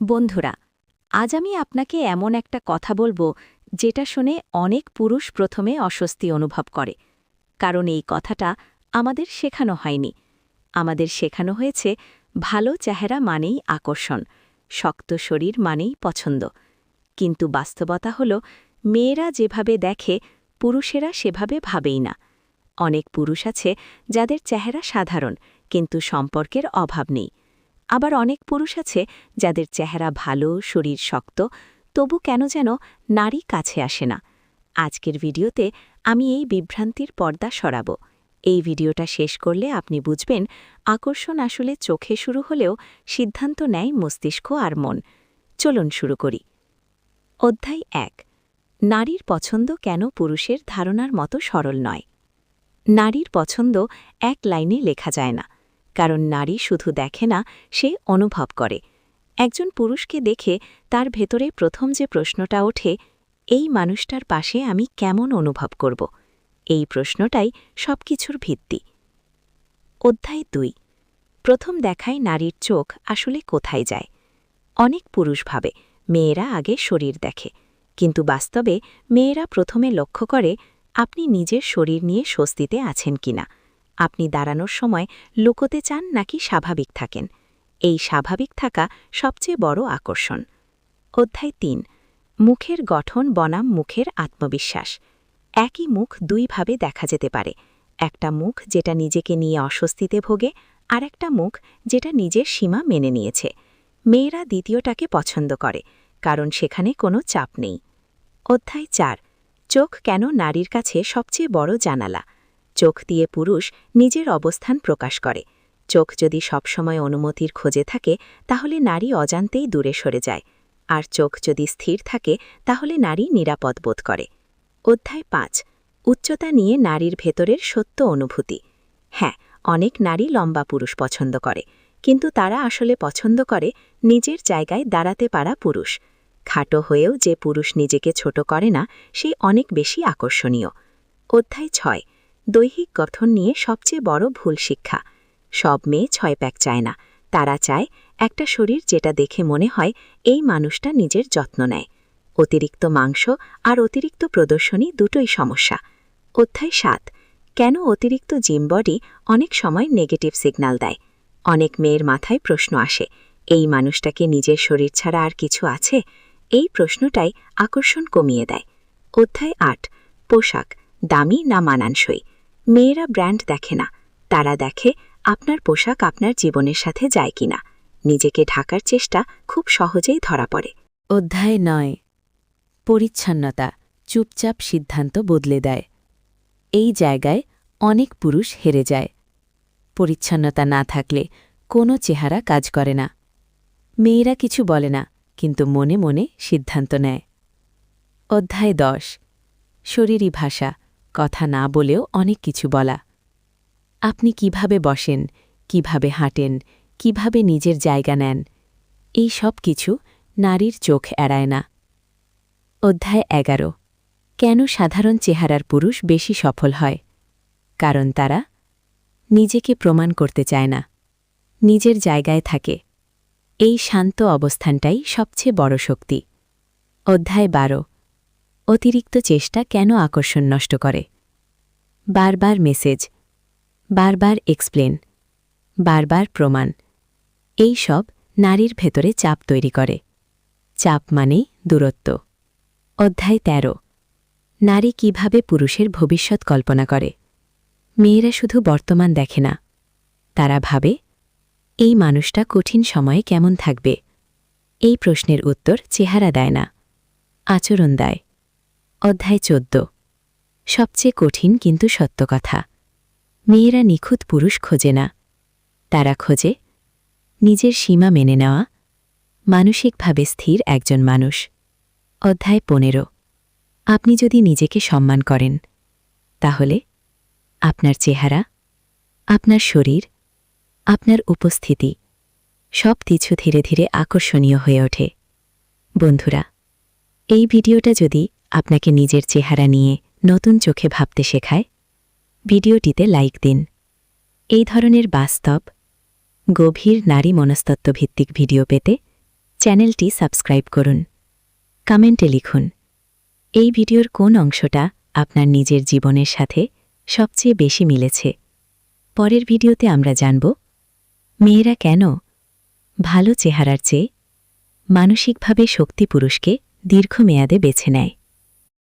বন্ধুরা, আজ আমি আপনাকে এমন একটা কথা বলব যেটা শুনে অনেক পুরুষ প্রথমে অস্বস্তি অনুভব করে। কারণ এই কথাটা আমাদের শেখানো হয়নি। আমাদের শেখানো হয়েছে, ভালো চেহারা মানেই আকর্ষণ, শক্ত শরীর মানেই পছন্দ। কিন্তু বাস্তবতা হল, মেয়েরা যেভাবে দেখে, পুরুষেরা সেভাবে ভাবেই না। অনেক পুরুষ আছে যাদের চেহারা সাধারণ, কিন্তু সম্পর্কের অভাব নেই। আবার অনেক পুরুষ আছে যাদের চেহারা ভালো, শরীর শক্ত, তবু কেন যেন নারী কাছে আসে না। আজকের ভিডিওতে আমি এই বিভ্রান্তির পর্দা সরাব। এই ভিডিওটা শেষ করলে আপনি বুঝবেন আকর্ষণ আসলে চোখে শুরু হলেও সিদ্ধান্ত নেয় মস্তিষ্ক আর মন। চলুন শুরু করি। অধ্যায় এক। নারীর পছন্দ কেন পুরুষের ধারণার মতো সরল নয়? নারীর পছন্দ এক লাইনে লেখা যায় না। কারণ নারী শুধু দেখে না, সে অনুভব করে। একজন পুরুষকে দেখে তার ভেতরে প্রথম যে প্রশ্নটা ওঠে, এই মানুষটার পাশে আমি কেমন অনুভব করব? এই প্রশ্নটাই সবকিছুর ভিত্তি। অধ্যায় দুই। প্রথম দেখায় নারীর চোখ আসলে কোথায় যায়। অনেক পুরুষ ভাবে, মেয়েরা আগে শরীর দেখে। কিন্তু বাস্তবে মেয়েরা প্রথমে লক্ষ্য করে, আপনি নিজের শরীর নিয়ে স্বস্তিতে আছেন কিনা। আপনি দাঁড়ানোর সময় লুকোতে চান নাকি স্বাভাবিক থাকেন? এই স্বাভাবিক থাকা সবচেয়ে বড় আকর্ষণ। অধ্যায় তিন, মুখের গঠন বনাম মুখের আত্মবিশ্বাস। একই মুখ দুইভাবে দেখা যেতে পারে। একটা মুখ যেটা নিজেকে নিয়ে অস্বস্তিতে ভোগে আর একটা মুখ যেটা নিজের সীমা মেনে নিয়েছে। মেয়েরা দ্বিতীয়টাকে পছন্দ করে, কারণ সেখানে কোনো চাপ নেই। অধ্যায় চার, চোখ কেন নারীর কাছে সবচেয়ে বড় জানালা? চোখ দিয়ে পুরুষ নিজের অবস্থান প্রকাশ করে। চোখ যদি সবসময় অনুমতির খোঁজে থাকে, তাহলে নারী অজান্তেই দূরে সরে যায়। আর চোখ যদি স্থির থাকে, তাহলে নারী নিরাপদ বোধ করে। অধ্যায় পাঁচ। উচ্চতা নিয়ে নারীর ভেতরের সত্য অনুভূতি। হ্যাঁ অনেক নারী লম্বা পুরুষ পছন্দ করে, কিন্তু তারা আসলে পছন্দ করে নিজের জায়গায় দাঁড়াতে পারা পুরুষ। খাটো হয়েও যে পুরুষ নিজেকে ছোট করে না, সে অনেক বেশি আকর্ষণীয়। অধ্যায় ছয়। দৈহিক গঠন নিয়ে সবচেয়ে বড় ভুল শিক্ষা। সব মেয়ে ছয় প্যাক চায় না। তারা চায় একটা শরীর যেটা দেখে মনে হয় এই মানুষটা নিজের যত্ন নেয়। অতিরিক্ত মাংস আর অতিরিক্ত প্রদর্শনী দুটোই সমস্যা। অধ্যায় সাত। কেন অতিরিক্ত জিম বডি অনেক সময় নেগেটিভ সিগন্যাল দেয়? অনেক মেয়ের মাথায় প্রশ্ন আসে, এই মানুষটাকে নিজের শরীর ছাড়া আর কিছু আছে? এই প্রশ্নটাই আকর্ষণ কমিয়ে দেয়। অধ্যায় আট। পোশাক, দামি না মানানসই? মেয়েরা ব্র্যান্ড দেখে না। তারা দেখে আপনার পোশাক আপনার জীবনের সাথে যায় কিনা। নিজেকে ঢাকার চেষ্টা খুব সহজেই ধরা পড়ে। অধ্যায় নয়। পরিচ্ছন্নতা, চুপচাপ সিদ্ধান্ত বদলে দেয়। এই জায়গায় অনেক পুরুষ হেরে যায়। পরিচ্ছন্নতা না থাকলে কোনো চেহারা কাজ করে না। মেয়েরা কিছু বলে না, কিন্তু মনে মনে সিদ্ধান্ত নেয়। অধ্যায় দশ। শরীরী ভাষা কথা না বলেও অনেক কিছু বলা। আপনি কীভাবে বসেন, কীভাবে হাঁটেন, কীভাবে নিজের জায়গা নেন, এই সব কিছু নারীর চোখ এড়ায় না। অধ্যায় এগারো। কেন সাধারণ চেহারার পুরুষ বেশি সফল হয়? কারণ তারা নিজেকে প্রমাণ করতে চায় না, নিজের জায়গায় থাকে। এই শান্ত অবস্থানটাই সবচেয়ে বড় শক্তি। অধ্যায় বারো। অতিরিক্ত চেষ্টা কেন আকর্ষণ নষ্ট করে? বারবার মেসেজ, বারবার এক্সপ্লেন, বারবার প্রমাণ, এই সব নারীর ভেতরে চাপ তৈরি করে। চাপ মানেই দূরত্ব। অধ্যায় ১৩ নারী কীভাবে পুরুষের ভবিষ্যৎ কল্পনা করে? মেয়েরা শুধু বর্তমান দেখে না। তারা ভাবে, এই মানুষটা কঠিন সময়ে কেমন থাকবে? এই প্রশ্নের উত্তর চেহারা দেয় না, আচরণ দেয়। অধ্যায় চোদ্দ। সবচেয়ে কঠিন কিন্তু সত্য কথা। মেয়েরা নিখুঁত পুরুষ খোঁজে না। তারা খোঁজে নিজের সীমা মেনে নেওয়া, মানসিকভাবে স্থির একজন মানুষ। অধ্যায় পনেরো। আপনি যদি নিজেকে সম্মান করেন, তাহলে আপনার চেহারা, আপনার শরীর, আপনার উপস্থিতি সব কিছু ধীরে ধীরে আকর্ষণীয় হয়ে ওঠে। বন্ধুরা, এই ভিডিওটা যদি আপনাকে নিজের চেহারা নিয়ে নতুন চোখে ভাবতে শেখায়, ভিডিওটিতে লাইক দিন। এই ধরনের বাস্তব, গভীর নারী মনস্তত্ত্বভিত্তিক ভিডিও পেতে চ্যানেলটি সাবস্ক্রাইব করুন। কমেন্টে লিখুন, এই ভিডিওর কোন অংশটা আপনার নিজের জীবনের সাথে সবচেয়ে বেশি মিলেছে? পরের ভিডিওতে আমরা জানব, মেয়েরা কেন ভালো চেহারার চেয়ে মানসিকভাবে শক্তি পুরুষকে দীর্ঘমেয়াদে বেছে নেয়?